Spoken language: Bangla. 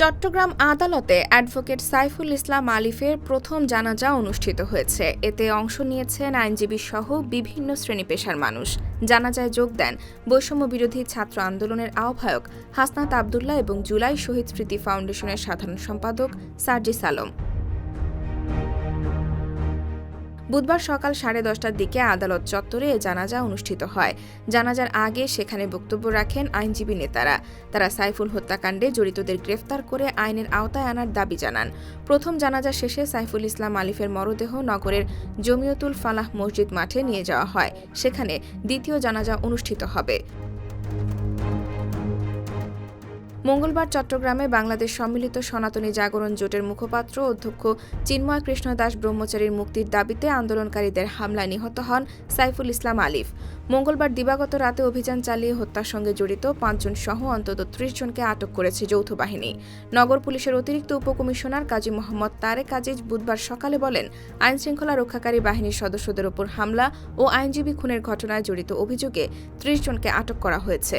চট্টগ্রাম আদালতে অ্যাডভোকেট সাইফুল ইসলাম আলিফের প্রথম জানাজা অনুষ্ঠিত হয়েছে। এতে অংশ নিয়েছেন আইনজীবী সহ বিভিন্ন শ্রেণি পেশার মানুষ। জানাজায় যোগ দেন বৈষম্য বিরোধী ছাত্র আন্দোলনের আহ্বায়ক হাসনাত আবদুল্লাহ এবং জুলাই শহীদ স্মৃতি ফাউন্ডেশনের সাধারণ সম্পাদক সার্জিস আলম। বুধবার সকাল সাড়ে দশটার দিকে আদালত চত্বরে জানাজা অনুষ্ঠিত হয়। জানাজার আগে সেখানে বক্তব্য রাখেন আইনজীবী নেতারা। তারা সাইফুল হত্যাকাণ্ডে জড়িতদের গ্রেফতার করে আইনের আওতায় আনার দাবি জানান। প্রথম জানাজা শেষে সাইফুল ইসলাম আলিফের মরদেহ নগরের জমিয়তুল ফালাহ মসজিদ মাঠে নিয়ে যাওয়া হয়। সেখানে দ্বিতীয় জানাজা অনুষ্ঠিত হবে। মঙ্গলবার চট্টগ্রামে বাংলাদেশ সম্মিলিত সনাতনী জাগরণ জোটের মুখপাত্র অধ্যক্ষ চিন্ময় কৃষ্ণ দাস ব্রহ্মচারীর মুক্তির দাবিতে আন্দোলনকারীদের হামলায় নিহত হন সাইফুল ইসলাম আলিফ। মঙ্গলবার দিবাগত রাতে অভিযান চালিয়ে হত্যার সঙ্গে জড়িত পাঁচজন সহ অন্তত ত্রিশ জনকে আটক করেছে যৌথ বাহিনী। নগর পুলিশের অতিরিক্ত উপকমিশনার কাজী মোহাম্মদ তারেক আজিজ বুধবার সকালে বলেন, আইনশৃঙ্খলা রক্ষাকারী বাহিনীর সদস্যদের ওপর হামলা ও আইনজীবী খুনের ঘটনায় জড়িত অভিযোগে ত্রিশ জনকে আটক করা হয়েছে।